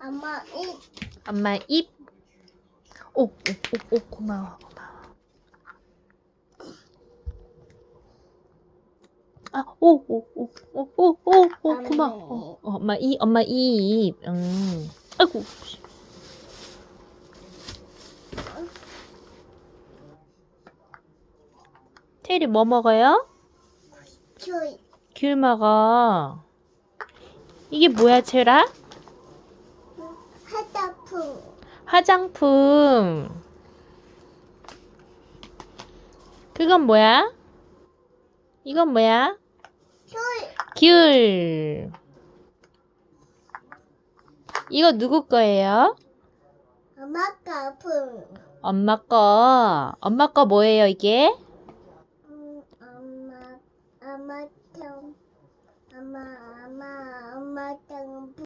엄마 이 엄마 입. 오, 오, 오, 오, 고마워, 고마워. 아, 오, 오, 오, 오, 오, 오, 오, 고마워. 어, 어, 엄마 이, 엄마 입. 음. 아이고. 테일이 뭐 먹어요? 주이 귤 먹어. 이게 뭐야, 체라? 화장품. 그건 뭐야? 이건 뭐야? 귤. 이거 누구 거예요? 엄마 가품 엄마 거. 엄마 거 뭐예요, 이게? 음, 엄마 엄마 좀 엄마 엄마